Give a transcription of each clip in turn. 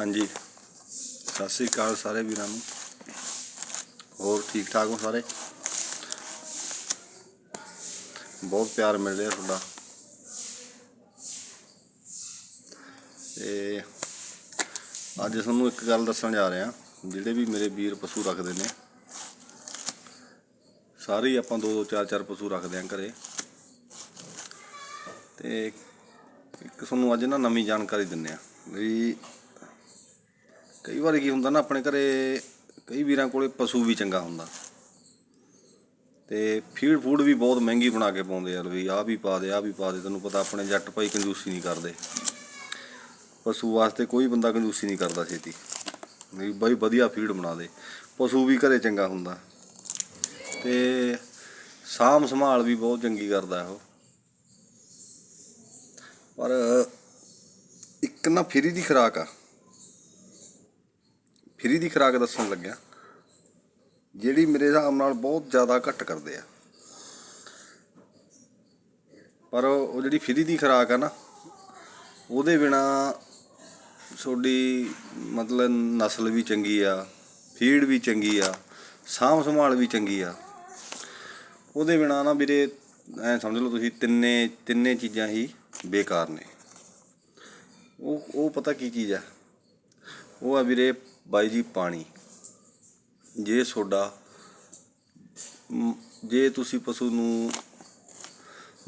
ਹਾਂਜੀ। ਸਤਿ ਸ੍ਰੀ ਅਕਾਲ ਸਾਰੇ ਵੀਰਾਂ ਨੂੰ। ਹੋਰ ਠੀਕ ਠਾਕ ਹੋ ਸਾਰੇ? ਬਹੁਤ ਪਿਆਰ ਮਿਲ ਰਿਹਾ ਤੁਹਾਡਾ। ਤੇ ਅੱਜ ਤੁਹਾਨੂੰ ਇੱਕ ਗੱਲ ਦੱਸਣ ਜਾ ਰਿਹਾ। ਜਿਹੜੇ ਵੀ ਮੇਰੇ ਵੀਰ ਪਸ਼ੂ ਰੱਖਦੇ ਨੇ, ਸਾਰੇ ਹੀ ਆਪਾਂ ਦੋ ਦੋ ਚਾਰ ਚਾਰ ਪਸ਼ੂ ਰੱਖਦੇ ਆਂ ਘਰੇ। ਤੇ ਇੱਕ ਤੁਹਾਨੂੰ ਅੱਜ ਨਾ ਨਵੀਂ ਜਾਣਕਾਰੀ ਦਿੰਨੇ ਆ ਵੀ ਕਈ ਵਾਰ ਕੀ ਹੁੰਦਾ ਨਾ, ਆਪਣੇ ਘਰੇ ਕਈ ਵੀਰਾਂ ਕੋਲੇ ਪਸ਼ੂ ਵੀ ਚੰਗਾ ਹੁੰਦਾ। ਤੇ ਫੀਡ ਫੂਡ ਵੀ ਬਹੁਤ ਮਹਿੰਗੀ ਬਣਾ ਕੇ ਪਾਉਂਦੇ ਯਾਰ ਵੀ ਆਹ ਵੀ ਪਾ ਦੇ, ਆਹ ਵੀ ਪਾ ਦੇ, ਤੈਨੂੰ ਪਤਾ ਆਪਣੇ ਜੱਟ ਭਾਈ ਕੰਜੂਸੀ ਨਹੀਂ ਕਰਦੇ। ਪਸ਼ੂ ਵਾਸਤੇ ਕੋਈ ਬੰਦਾ ਕੰਜੂਸੀ ਨਹੀਂ ਕਰਦਾ ਛੇਤੀ। ਵੀ ਬਾਈ ਵਧੀਆ ਫੀਡ ਬਣਾ ਦੇ। ਪਸ਼ੂ ਵੀ ਘਰੇ ਚੰਗਾ ਹੁੰਦਾ। ਤੇ ਸਾਂਭ ਸੰਭਾਲ ਵੀ ਬਹੁਤ ਚੰਗੀ ਕਰਦਾ ਉਹ। ਪਰ ਇੱਕ ਨਾ ਫਰੀ ਦੀ ਖੁਰਾਕ ਆ। ਫਰੀ ਦੀ ਖੁਰਾਕ ਦੱਸਣ ਲੱਗਿਆ, ਜਿਹੜੀ ਮੇਰੇ ਹਿਸਾਬ ਨਾਲ ਬਹੁਤ ਜ਼ਿਆਦਾ ਘੱਟ ਕਰਦੇ ਆ। ਪਰ ਉਹ ਜਿਹੜੀ ਫ੍ਰੀ ਦੀ ਖੁਰਾਕ ਆ ਨਾ, ਉਹਦੇ ਬਿਨਾ ਤੁਹਾਡੀ ਮਤਲਬ ਨਸਲ ਵੀ ਚੰਗੀ ਆ, ਫੀਡ ਵੀ ਚੰਗੀ ਆ, ਸਾਂਭ ਸੰਭਾਲ ਵੀ ਚੰਗੀ ਆ। ਉਹਦੇ ਬਿਨਾ ਨਾ ਵੀਰੇ, ਐ ਸਮਝ ਲਓ ਤੁਸੀਂ ਤਿੰਨੇ ਤਿੰਨੇ ਚੀਜ਼ਾਂ ਹੀ ਬੇਕਾਰ ਨੇ। ਉਹ ਉਹ ਪਤਾ ਕੀ ਚੀਜ਼ ਆ? ਉਹ ਆ ਵੀਰੇ ਬਾਈ ਜੀ ਪਾਣੀ। ਜੇ ਤੁਹਾਡਾ ਜੇ ਤੁਸੀਂ ਪਸ਼ੂ ਨੂੰ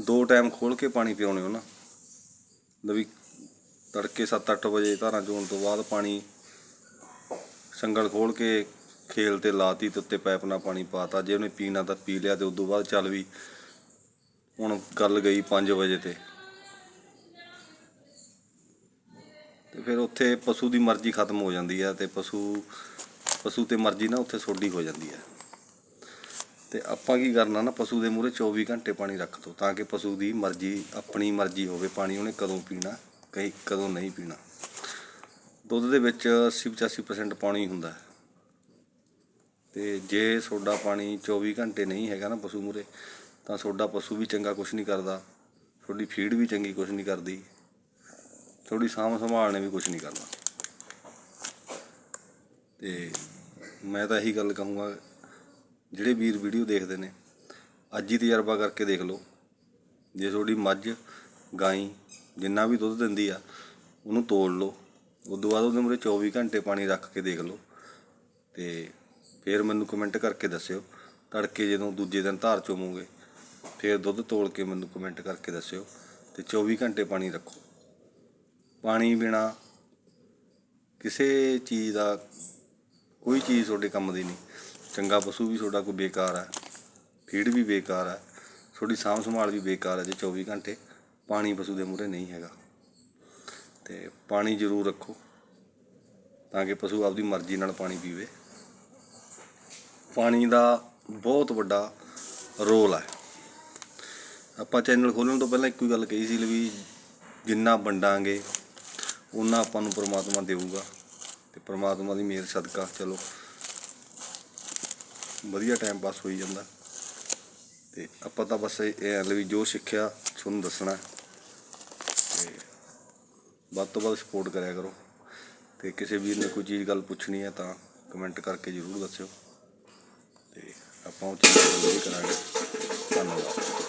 ਦੋ ਟਾਈਮ ਖੋਲ ਕੇ ਪਾਣੀ ਪਿਆਉਣੇ ਹੋ ਨਾ, ਲਵੀ ਤੜਕੇ 7-8 ਵਜੇ ਧਾਰਾਂ ਚੋਣ ਤੋਂ ਬਾਅਦ ਪਾਣੀ ਸੰਗਲ ਖੋਲ ਕੇ ਖੇਲ ਤੇ ਲਾਤੀ ਤੇ ਉੱਤੇ ਪਾਈਪ ਨਾਲ ਪਾਣੀ ਪਾਤਾ ਜੇ ਉਹਨੇ ਪੀਣਾ ਤਾਂ ਪੀ ਲਿਆ ਤੇ ਤੋਂ ਬਾਅਦ ਚੱਲ ਵੀ ਹੁਣ ਗੱਲ ਗਈ 5 ਵਜੇ ਤੇ। ਤੇ ਫਿਰ ਉੱਥੇ ਪਸ਼ੂ ਦੀ ਮਰਜ਼ੀ ਖਤਮ ਹੋ ਜਾਂਦੀ ਹੈ ਤੇ ਪਸ਼ੂ ਪਸ਼ੂ ਤੇ ਮਰਜ਼ੀ ਨਾ ਉੱਥੇ ਸੋਡੀ ਹੋ ਜਾਂਦੀ ਹੈ ਤੇ ਆਪਾਂ ਕੀ ਕਰਨਾ ਨਾ, ਪਸ਼ੂ ਦੇ ਮੂਹਰੇ 24 ਘੰਟੇ ਪਾਣੀ ਰੱਖ ਦੋ ਤਾਂ ਕਿ ਪਸ਼ੂ ਦੀ ਮਰਜ਼ੀ, ਆਪਣੀ ਮਰਜ਼ੀ ਹੋਵੇ, ਪਾਣੀ ਉਹਨੇ ਕਦੋਂ ਪੀਣਾ ਕਈ ਕਦੋਂ ਨਹੀਂ ਪੀਣਾ। ਦੁੱਧ ਦੇ ਵਿੱਚ 80-85% ਪਾਣੀ ਹੁੰਦਾ। ਹੈ ਤੇ ਜੇ ਸੋਡਾ ਪਾਣੀ 24 ਘੰਟੇ ਨਹੀਂ ਹੈਗਾ ਨਾ ਪਸ਼ੂ ਮੂਹਰੇ, ਤਾਂ ਸੋਡਾ ਪਸ਼ੂ ਵੀ ਚੰਗਾ ਕੁਝ ਨਹੀਂ ਕਰਦਾ ਤੁਹਾਡੀ ਫੀਡ ਵੀ ਚੰਗੀ ਕੁਝ ਨਹੀਂ ਕਰਦੀ। ਥੋੜੀ ਸਾਂਭ ਸੰਭਾਲ ਨੇ ਵੀ ਕੁਝ ਨਹੀਂ ਕਰਨਾ। ਤੇ ਮੈਂ ਤਾਂ ਇਹੀ ਗੱਲ ਕਹੂੰਗਾ, ਜਿਹੜੇ ਵੀਰ ਵੀਡੀਓ ਦੇਖਦੇ ਨੇ, ਅੱਜ ਹੀ ਤਜਰਬਾ ਕਰਕੇ ਦੇਖ ਲਓ। ਜੇ ਤੁਹਾਡੀ ਮੱਝ, ਗਾਈ ਜਿੰਨਾ ਵੀ ਦੁੱਧ ਦਿੰਦੀ ਆ, ਉਹਨੂੰ ਤੋਲ ਲਓ। ਤੋਂ ਬਾਅਦ ਉਹਦੇ ਮੂਹਰੇ 24 ਘੰਟੇ ਪਾਣੀ ਰੱਖ ਕੇ ਦੇਖ ਲਓ। ਤੇ ਫਿਰ ਮੈਨੂੰ ਕਮੈਂਟ ਕਰਕੇ ਦੱਸਿਓ, ਤੜਕੇ ਜਦੋਂ ਦੂਜੇ ਦਿਨ ਧਾਰ ਚੋਵੋਗੇ ਫਿਰ ਦੁੱਧ ਤੋੜ ਕੇ ਮੈਨੂੰ ਕਮੈਂਟ ਕਰਕੇ ਦੱਸਿਓ, ਤੇ 24 ਘੰਟੇ ਪਾਣੀ ਰੱਖੋ। ਪਾਣੀ ਬਿਨਾ ਕਿਸੇ ਚੀਜ਼ ਦਾ ਕੋਈ ਚੀਜ਼ ਤੁਹਾਡੇ ਕੰਮ ਦੀ ਨਹੀਂ। ਚੰਗਾ ਪਸ਼ੂ ਵੀ ਤੁਹਾਡਾ ਕੋਈ ਬੇਕਾਰ ਹੈ, ਫੀਡ ਵੀ ਬੇਕਾਰ ਹੈ, ਤੁਹਾਡੀ ਸਾਂਭ ਸੰਭਾਲ ਵੀ ਬੇਕਾਰ ਹੈ ਜੇ 24 ਘੰਟੇ ਪਾਣੀ ਪਸ਼ੂ ਦੇ ਮੂਹਰੇ ਨਹੀਂ ਹੈਗਾ। ਤੇ ਪਾਣੀ ਜ਼ਰੂਰ ਰੱਖੋ ਤਾਂ ਕਿ ਪਸ਼ੂ ਆਪਦੀ ਮਰਜ਼ੀ ਨਾਲ ਪਾਣੀ ਪੀਵੇ। ਪਾਣੀ ਦਾ ਬਹੁਤ ਵੱਡਾ ਰੋਲ ਹੈ। ਆਪਾਂ ਚੈਨਲ ਖੋਲਣ ਤੋਂ ਪਹਿਲਾਂ ਇੱਕੋ ਹੀ ਗੱਲ ਕਹੀ ਸੀ ਵੀ ਜਿੰਨਾ ਵੰਡਾਂਗੇ ਉਹਨਾਂ ਆਪਾਂ ਨੂੰ ਪ੍ਰਮਾਤਮਾ ਦੇਊਗਾ ਤੇ ਪ੍ਰਮਾਤਮਾ ਦੀ ਮਿਹਰ ਸਦਕਾ ਚਲੋ ਵਧੀਆ ਟਾਈਮ ਪਾਸ ਹੋਈ ਜਾਂਦਾ। ਤੇ ਆਪਾਂ ਤਾਂ ਬਸ ਇਹ ਹੈ ਵੀ ਜੋ ਸਿੱਖਿਆ ਤੁਹਾਨੂੰ ਦੱਸਣਾ। ਤੇ ਵੱਧ ਤੋਂ ਵੱਧ ਸਪੋਰਟ ਕਰਿਆ ਕਰੋ। ਤੇ ਕਿਸੇ ਵੀਰ ਨੇ ਕੋਈ ਚੀਜ਼ ਗੱਲ ਪੁੱਛਣੀ ਹੈ ਤਾਂ ਕਮੈਂਟ ਕਰਕੇ ਜ਼ਰੂਰ ਦੱਸਿਓ। ਤੇ ਆਪਾਂ ਉਹ ਚੀਜ਼ ਜ਼ਰੂਰ ਕਰਾਂਗੇ। ਧੰਨਵਾਦ।